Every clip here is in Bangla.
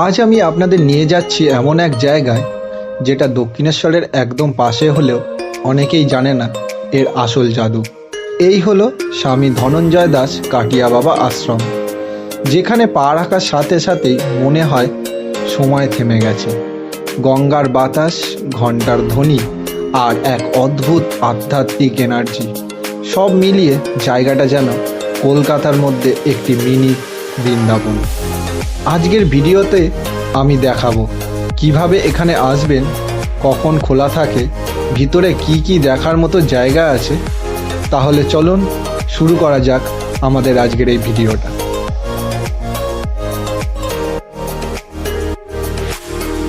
আজ আমি আপনাদের নিয়ে যাচ্ছি এমন এক জায়গায় যেটা দক্ষিণেশ্বরের একদম পাশে হলেও অনেকেই জানে না এর আসল জাদু। এই হলো স্বামী ধনঞ্জয় দাস কাটিয়া বাবা আশ্রম, যেখানে পা রাখার সাথে সাথেই মনে হয় সময় থেমে গেছে। গঙ্গার বাতাস ঘণ্টার ধ্বনি আর এক অদ্ভুত আধ্যাত্মিক এনার্জি সব মিলিয়ে জায়গাটা যেন কলকাতার মধ্যে একটি মিনি বৃন্দাবন। আজকের ভিডিওতে আমি দেখাবো কীভাবে এখানে আসবেন, কখন খোলা থাকে, ভিতরে কি কি দেখার মতো জায়গা আছে। তাহলে চলুন শুরু করা যাক আমাদের আজকের এই ভিডিওটা।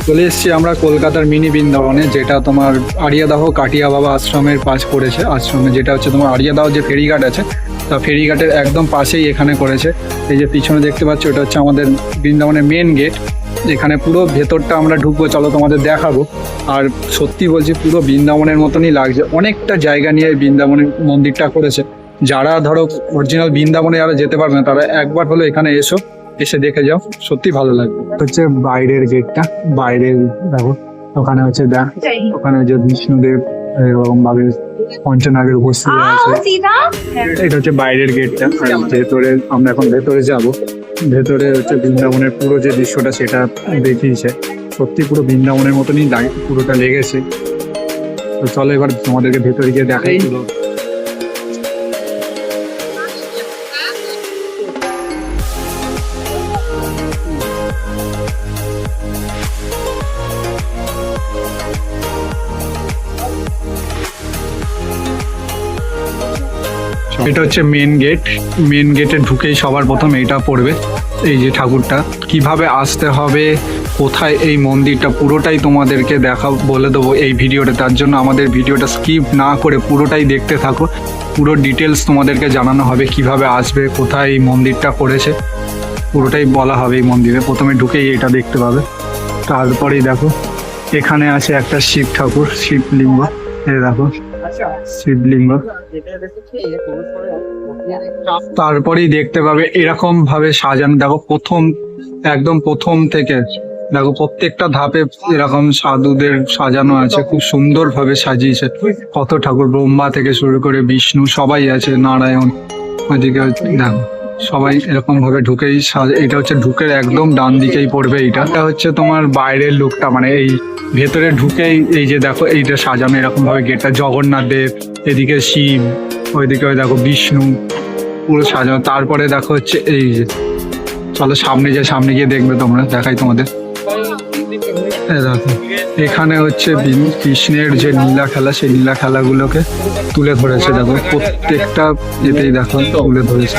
চলে এসেছি আমরা কলকাতার মিনি বৃন্দাবনে, যেটা তোমার আরিয়াদাহ কাটিয়া বাবা আশ্রমের পাশ পড়েছে আশ্রমে যেটা হচ্ছে তোমার আরিয়াদাহ যে ফেরিঘাট আছে, তা ফেরিঘাটের একদম পাশেই এখানে করেছে। এই যে পিছনে দেখতে পাচ্ছ ওটা হচ্ছে আমাদের বৃন্দাবনের মেন গেট এখানে পুরো ভেতরটা আমরা ঢুকবো, চলো তোমাদের দেখাবো। আর সত্যি বলছি, পুরো বৃন্দাবনের মতনই লাগছে। অনেকটা জায়গা নিয়ে বৃন্দাবনের মন্দিরটা করেছে। যারা ধরো অরিজিনাল বৃন্দাবনে যারা যেতে পারবে না, তারা একবার হলো এখানে এসো। এসে দেখে যাও সত্যি ভালো লাগবে। হচ্ছে বাইরের গেটটা বাইরের দেখো ওখানে হচ্ছে দেখ ওখানে যে বিষ্ণুদেব এরকম ভাবে পঞ্চনাগের উপস্থিত আছে। এটা হচ্ছে বাইরের গেটটা ভেতরে আমরা এখন ভেতরে যাব। ভেতরে হচ্ছে বৃন্দাবনের পুরো যে দৃশ্যটা সেটা দেখিয়েছে। সত্যি পুরো বৃন্দাবনের মতনই পুরোটা লেগেছে। তো চলো এবার তোমাদেরকে ভেতরে গিয়ে দেখাই। এটা হচ্ছে মেন গেট মেন গেটে ঢুকেই সবার প্রথম এটা পড়বে, এই যে ঠাকুরটা। কীভাবে আসতে হবে, কোথায় এই মন্দিরটা, পুরোটাই তোমাদেরকে দেখা, বলে দেবো এই ভিডিওটা। তার জন্য আমাদের ভিডিওটা স্কিপ না করে পুরোটাই দেখতে থাকো। পুরো ডিটেলস তোমাদেরকে জানানো হবে কীভাবে আসবে, কোথায় এই মন্দিরটা করেছে পুরোটাই বলা হবে এই মন্দিরে। প্রথমে ঢুকেই এটা দেখতে পাবে। তারপরেই দেখো, এখানে আছে একটা শিব ঠাকুর শিবলিঙ্গ এ দেখো। শিবলিঙ্গ। তারপরেই দেখতে পাবে এরকম ভাবে সাজানো। দেখো প্রথম, একদম প্রথম থেকে, দেখো প্রত্যেকটা ধাপে এরকম সাধুদের সাজানো আছে। খুব সুন্দর ভাবে সাজিয়েছে। কত ঠাকুর, ব্রহ্মা থেকে শুরু করে বিষ্ণু, সবাই আছে, নারায়ণ ওইদিকে দেখো। সবাই এরকম ভাবে ঢুকেই এটা হচ্ছে ঢুকের একদম ডান দিকেই পড়বে এটা এটা হচ্ছে তোমার বাইরের লুকটা মানে এই ভেতরে ঢুকেই এই যে দেখো, এইটা সাজানো এরকম ভাবে গেটটা। জগন্নাথ দেব, এদিকে শিব, ওইদিকে ওই দেখো বিষ্ণু, পুরো সাজানো। তারপরে দেখো হচ্ছে এই যে চলো সামনে যে সামনে গিয়ে দেখবে তোমরা, দেখাই তোমাদের। এখানে হচ্ছে কৃষ্ণের যে নীলা খেলা, সেই নীলা খেলাগুলোকে তুলে ধরেছে, দেখো। প্রত্যেকটা এতেই দেখো, তুলে ধরেছে।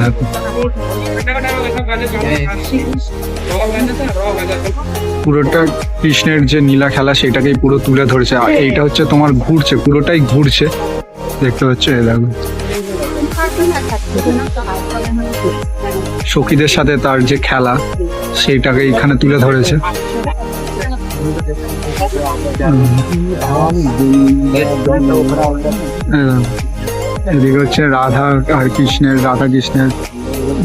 দেখো। পুরোটা কৃষ্ণের যে নীলা খেলা, সেটাকেই পুরো তুলে ধরেছে। আর এইটা হচ্ছে তোমার ঘুরছে, পুরোটাই ঘুরছে। দেখতে হচ্ছে এই দেখো। সখীদের সাথে তার যে খেলা, সেইটাকে এখানে তুলে ধরেছে। এদিকে হচ্ছে রাধা আর কৃষ্ণের, রাধা কৃষ্ণের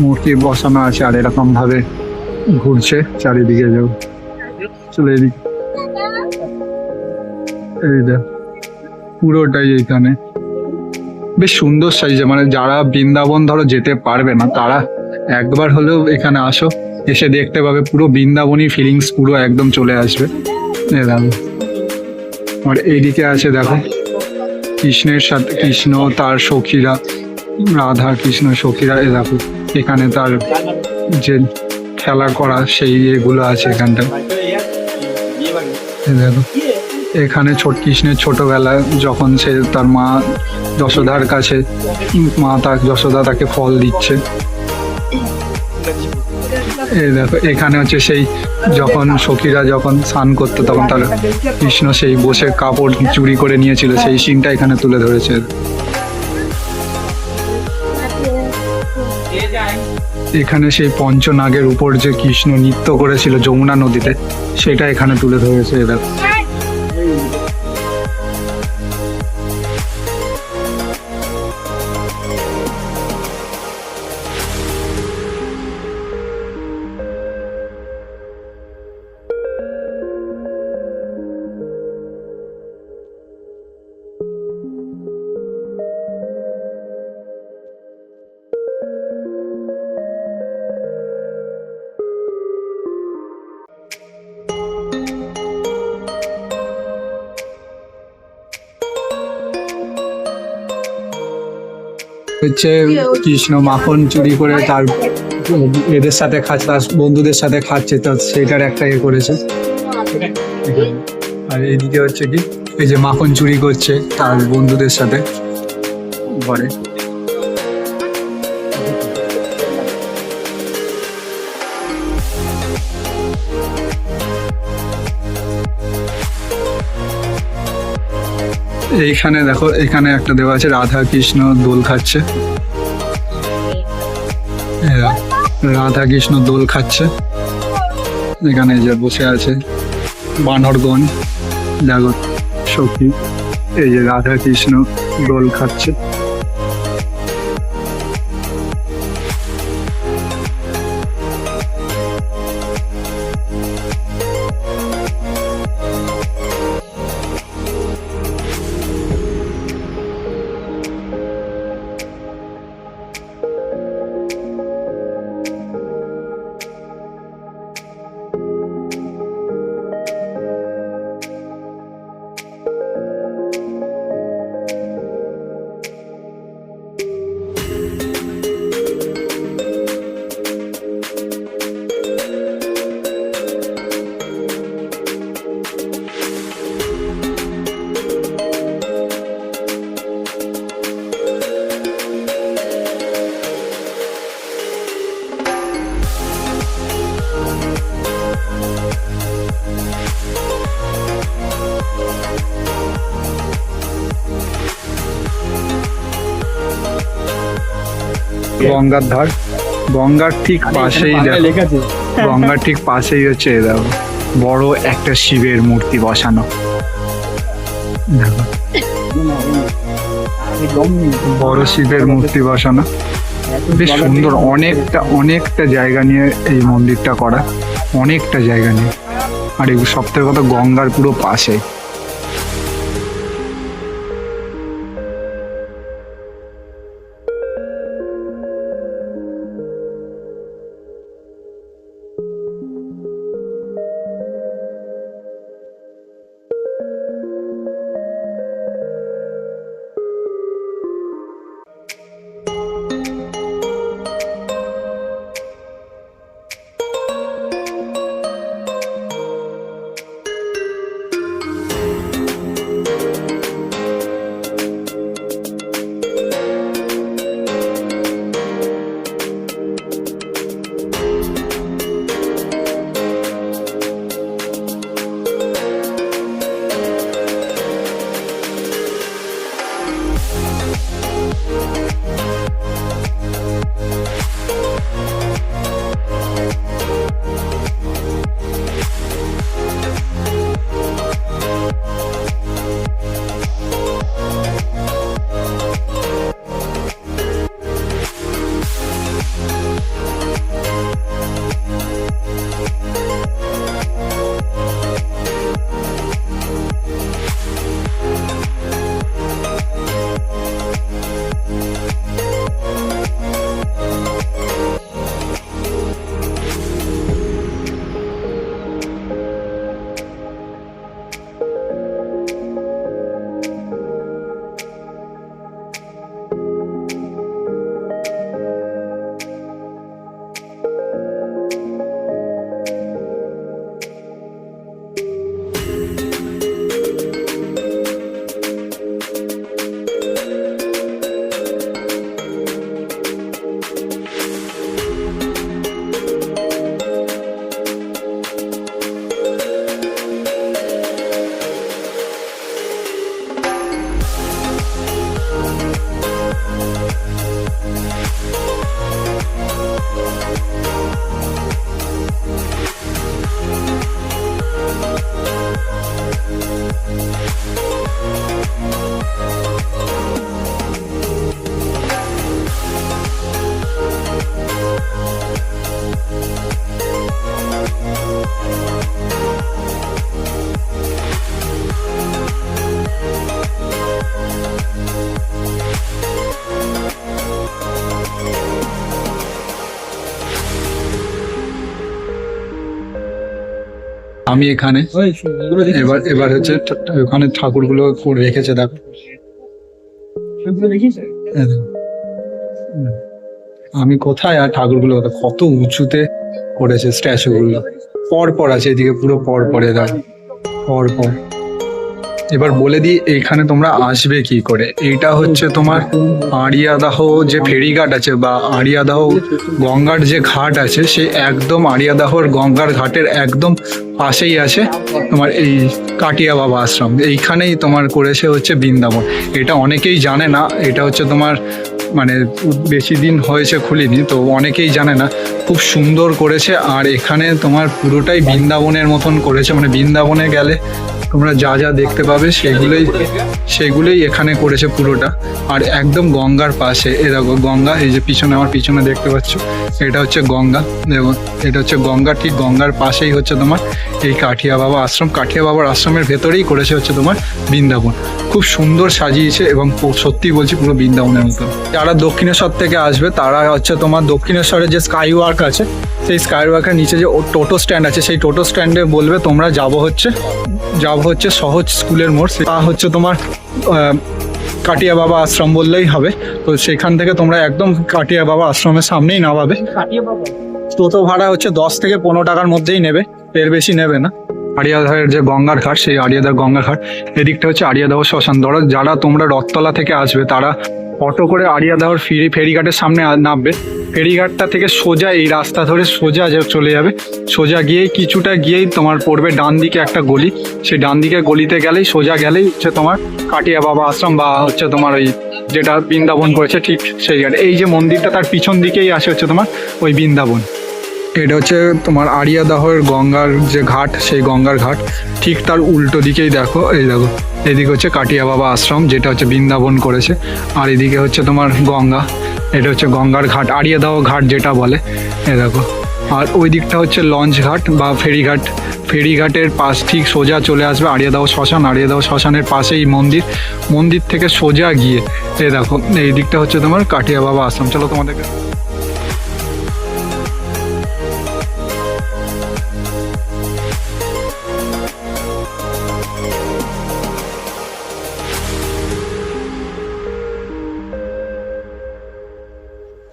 মূর্তি বসানো আছে আর এরকম ভাবে ঘুরছে চারিদিকে যাও চলে এদিকে। পুরোটাই এখানে বেশ সুন্দর সাইজে মানে যারা বৃন্দাবন ধরো যেতে পারবে না, তারা একবার হলেও এখানে আসো। এসে দেখতে পাবে পুরো বৃন্দাবনী ফিলিংস পুরো একদম চলে আসবে। দেখো। আর এইদিকে আছে দেখো, কৃষ্ণের সাথে, কৃষ্ণ, তার সখীরা, রাধা, কৃষ্ণ, সখীরা এ দেখো, এখানে তার যে খেলা করা, সেই এগুলো আছে এখানটা দেখো, এখানে ছোট, কৃষ্ণের ছোটবেলা যখন সে তার মা যশোদার কাছে, মা তার, যশোদা তাকে ফল দিচ্ছে। এখানে হচ্ছে সেই যখন সখীরা যখন স্নান করতো তখন তার কৃষ্ণ সেই বসে কাপড় চুরি করে নিয়েছিল, সেই সিনটা এখানে তুলে ধরেছে। এখানে সেই পঞ্চনাগের উপর যে কৃষ্ণ নৃত্য করেছিল যমুনা নদীতে, সেটা এখানে তুলে ধরেছে এ হচ্ছে কৃষ্ণ মাখন চুরি করে তার এদের সাথে খাচ্ছে, তার বন্ধুদের সাথে খাচ্ছে, তো সেটার একটা ইয়ে করেছে। আর এইদিকে হচ্ছে কি, এই যে মাখন চুরি করছে তার বন্ধুদের সাথে ঘরে। এইখানে দেখো এখানে একটা দেওয়া আছে, রাধা কৃষ্ণ দোল খাচ্ছে। রাধা কৃষ্ণ দোল খাচ্ছে। এখানে যে বসে আছে বানরগঞ্জ দেখো সখী এই যে রাধা কৃষ্ণ দোল খাচ্ছে। গঙ্গার ধার। গঙ্গার ঠিক পাশেই দেখো। গঙ্গার ঠিক পাশেই হচ্ছে দেখো বড় একটা শিবের মূর্তি বসানো। বড় শিবের মূর্তি বসানো। বেশ সুন্দর অনেকটা অনেকটা জায়গা নিয়ে এই মন্দিরটা করা। অনেকটা জায়গা নিয়ে। আর এই সব থেকে কথা গঙ্গার পুরো পাশে। আমি এখানে। এবার এবার হচ্ছে ওখানে ঠাকুরগুলো গুলো রেখেছে দেখো। আমি কোথায় আর ঠাকুরগুলো গুলো কত উঁচুতে করেছে স্ট্যাচু গুলো পর পর আছে এদিকে পুরো পর পরে দাঁড় পর পর এবার বলে দিই এইখানে তোমরা আসবে কি করে? এইটা হচ্ছে তোমার আড়িয়াদাহ যে ফেরিঘাট আছে বা আড়িয়াদাহ গঙ্গার যে ঘাট আছে, সে একদম আড়িয়াদাহর গঙ্গার ঘাটের একদম পাশেই আছে তোমার এই কাটিয়া বাবা আশ্রম। এইখানেই তোমার করেছে হচ্ছে বৃন্দাবন। এটা অনেকেই জানে না, এটা হচ্ছে তোমার মানে বেশি দিন হয়েছে খুলিনি, তো অনেকেই জানে না। খুব সুন্দর করেছে, আর এখানে তোমার পুরোটাই বৃন্দাবনের মতন করেছে। মানে বৃন্দাবনে গেলে তোমরা যা যা দেখতে পাবে, সেগুলোই সেগুলোই এখানে করেছে পুরোটা। আর একদম গঙ্গার পাশে, এ দেখো গঙ্গা, এই যে পিছনে, আমার পিছনে দেখতে পাচ্ছ, এটা হচ্ছে গঙ্গা। এবং এটা হচ্ছে গঙ্গা, ঠিক গঙ্গার পাশেই হচ্ছে তোমার এই কাঠিয়া বাবা আশ্রম। কাঠিয়া বাবার আশ্রমের ভেতরেই করেছে হচ্ছে তোমার বৃন্দাবন। খুব সুন্দর সাজিয়েছে এবং সত্যি বলছি পুরো বৃন্দাবনের মতো যারা দক্ষিণেশ্বর থেকে আসবে, তারা হচ্ছে তোমার দক্ষিণেশ্বরের যে স্কাই ওয়ার্ক আছে সেই স্কাই ওয়ার্কের নিচে যে টোটো স্ট্যান্ড আছে সেই টোটো স্ট্যান্ডে বলবে তোমরা যাব হচ্ছে যাব হচ্ছে সহজ স্কুলের মোড় তা হচ্ছে তোমার কাটিয়া বাবা আশ্রম বললেই হবে। তো সেখান থেকে তোমরা একদম কাটিয়া বাবা আশ্রমের সামনেই নামাবে। টোটো ভাড়া হচ্ছে দশ থেকে পনেরো টাকার মধ্যেই নেবে এর বেশি নেবে না। আড়িয়াদাহের যে গঙ্গার ঘাট সেই আড়িয়াদা গঙ্গার ঘাট এদিকটা হচ্ছে আড়িয়াদাহ শ্মশান ধরো। যারা তোমরা রথতলা থেকে আসবে তারা অটো করে আড়িয়াদাহর ফেরি ফেরিঘাটের সামনে নামবে। ফেরিঘাটটা থেকে সোজা এই রাস্তা ধরে সোজা চলে যাবে। সোজা গিয়েই কিছুটা গিয়েই তোমার পড়বে ডান দিকে একটা গলি। সেই ডান দিকে গলিতে গেলেই সোজা গেলেই হচ্ছে তোমার কাটিয়া বাবা আশ্রম বা হচ্ছে তোমার ওই যেটা বৃন্দাবন করেছে ঠিক সেই এই যে মন্দিরটা তার পিছন দিকেই আসে হচ্ছে তোমার ওই বৃন্দাবন। এটা হচ্ছে তোমার আড়িয়াদাহর গঙ্গার যে ঘাট, সেই গঙ্গার ঘাট। ঠিক তার উল্টো দিকেই দেখো, এই দেখো। এদিকে হচ্ছে কাটিয়া বাবা আশ্রম, যেটা হচ্ছে বৃন্দাবন করেছে। আর এদিকে হচ্ছে তোমার গঙ্গা, এটা হচ্ছে গঙ্গার ঘাট আড়িয়াদাহ ঘাট যেটা বলে। এ দেখো, আর ওই দিকটা হচ্ছে লঞ্চ ঘাট বা ফেরিঘাট। ফেরিঘাটের পাশ ঠিক সোজা চলে আসবে আড়িয়াদাহ শ্মশান আড়িয়াদাহ শ্মশানের পাশেই মন্দির। মন্দির থেকে সোজা গিয়ে, এ দেখো, এই দিকটা হচ্ছে তোমার কাটিয়া বাবা আশ্রম। চলো তোমাদেরকে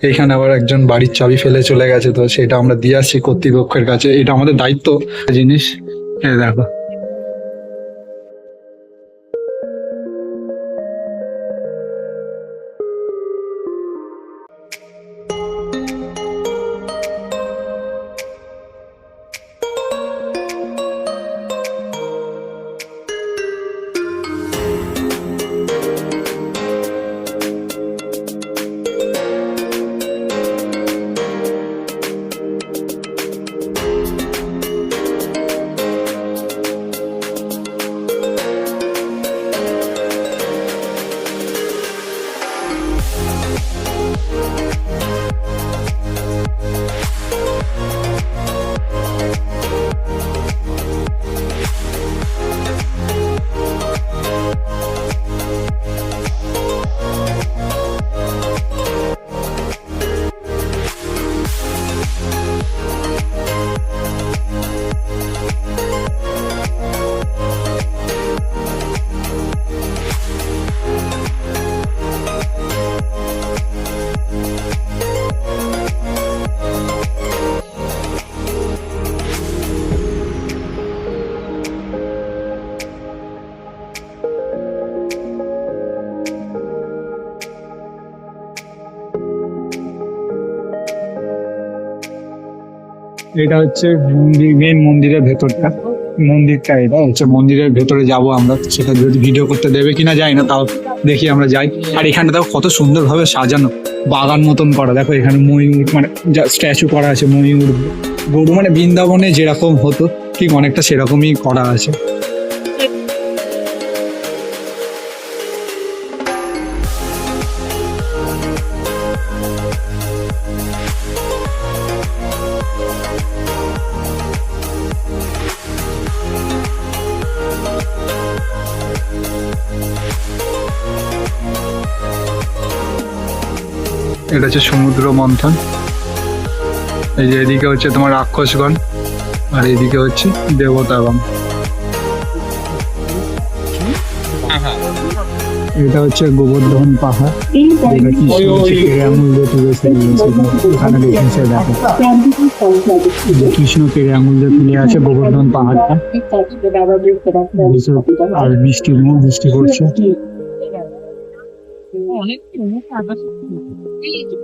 এইখানে আবার একজন বাড়ির চাবি ফেলে চলে গেছে, তো সেটা আমরা দিয়ে আসছি কর্তৃপক্ষের কাছে। এটা আমাদের দায়িত্ব। জিনিস দেখো। এটা হচ্ছে মেন মন্দিরের ভেতরটা। মন্দিরটা এটা হচ্ছে মন্দিরের ভেতরে যাব আমরা। সেটা যদি ভিডিও করতে দেবে কিনা যাই না, তাও দেখি আমরা যাই। আর এখানে তাও কত সুন্দরভাবে সাজানো, বাগান মতন করা। দেখো এখানে ময়ূর মানে যা স্ট্যাচু করা আছে, ময়ূর, গরু মানে বৃন্দাবনে যেরকম হতো, ঠিক অনেকটা সেরকমই করা আছে। এটা হচ্ছে সমুদ্র মন্থন। এই যে এদিকে হচ্ছে তোমার রাক্ষসগণ আর এদিকে হচ্ছে দেবতাগণ। এটা হচ্ছে গোবর্ধন পাহাড়। কৃষ্ণ পেরে আঙুল দিয়ে তুলে আছে গোবর্ধন পাহাড়টা। আর বৃষ্টি বৃষ্টি পড়ছে অনেক Thank you.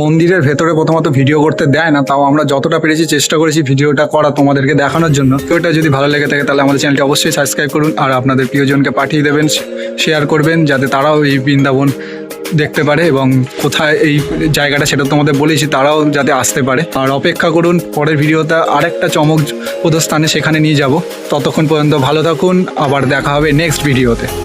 মন্দিরের ভেতরে প্রথমত ভিডিও করতে দেয় না, তাও আমরা যতটা পেরেছি চেষ্টা করেছি ভিডিওটা করা তোমাদেরকে দেখানোর জন্য। ভিডিওটা যদি ভালো লেগে থাকে তাহলে আমাদের চ্যানেলটি অবশ্যই সাবস্ক্রাইব করুন আর আপনাদের প্রিয়জনকে পাঠিয়ে দেবেন শেয়ার করবেন, যাতে তারাও এই বৃন্দাবন দেখতে পারে এবং কোথায় এই জায়গাটা সেটা তোমাদের বলেছি, তারাও যাতে আসতে পারে। আর অপেক্ষা করুন, পরের ভিডিওতে আরেকটা চমকপ্রদ স্থানে সেখানে নিয়ে যাব। ততক্ষণ পর্যন্ত ভালো থাকুন, আবার দেখা হবে নেক্সট ভিডিওতে